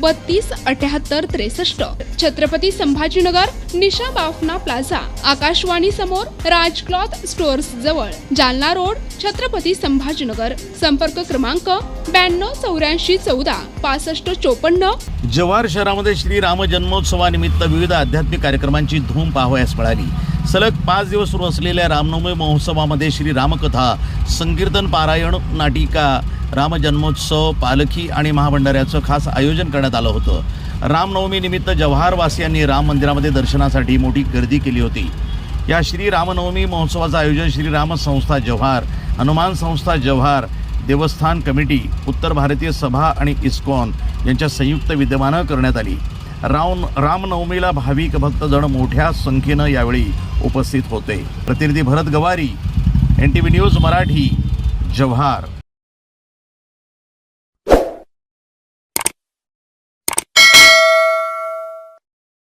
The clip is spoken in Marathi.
बत्तीस अठ्याहत्तर त्रेसष्ट. छत्रपती संभाजीनगर निशा बाफना प्लाझा. आकाशवाणी समोर राज क्लॉथ स्टोअर्स जवळ. जालना रोड छत्रपती संभाजीनगर. संपर्क क्रमांक ब्याण्णव चौऱ्याऐंशी चौदा पासष्ट चोपन्न. जव्हार शहरामध्ये श्री राम जन्मोत्सवानिमित्त विविध आध्यात्मिक कार्यक्रमांची धूम पाहावयास मिळाली. सलग पाच दिवस सुरू असलेल्या रामनवमी महोत्सवामध्ये श्री रामकथा संकीर्तन पारायण नाटिका रामजन्मोत्सव पालखी आणि महाभंडाऱ्याचं खास आयोजन करण्यात आलं होतं. रामनवमीनिमित्त जव्हारवासियांनी राम मंदिरामध्ये दर्शनासाठी मोठी गर्दी केली होती. या श्री रामनवमी महोत्सवाचं आयोजन श्रीराम संस्था जव्हार हनुमान संस्था जव्हार देवस्थान कमिटी उत्तर भारतीय सभा आणि इस्कॉन यांच्या संयुक्त विद्यमानं करण्यात आली. राम रामनवमीला भाविक भक्तजण मोठ्या संख्येनं यावेळी उपस्थित होते. प्रतिनिधी Bharat Gawari N T V news Marathi Jawhar.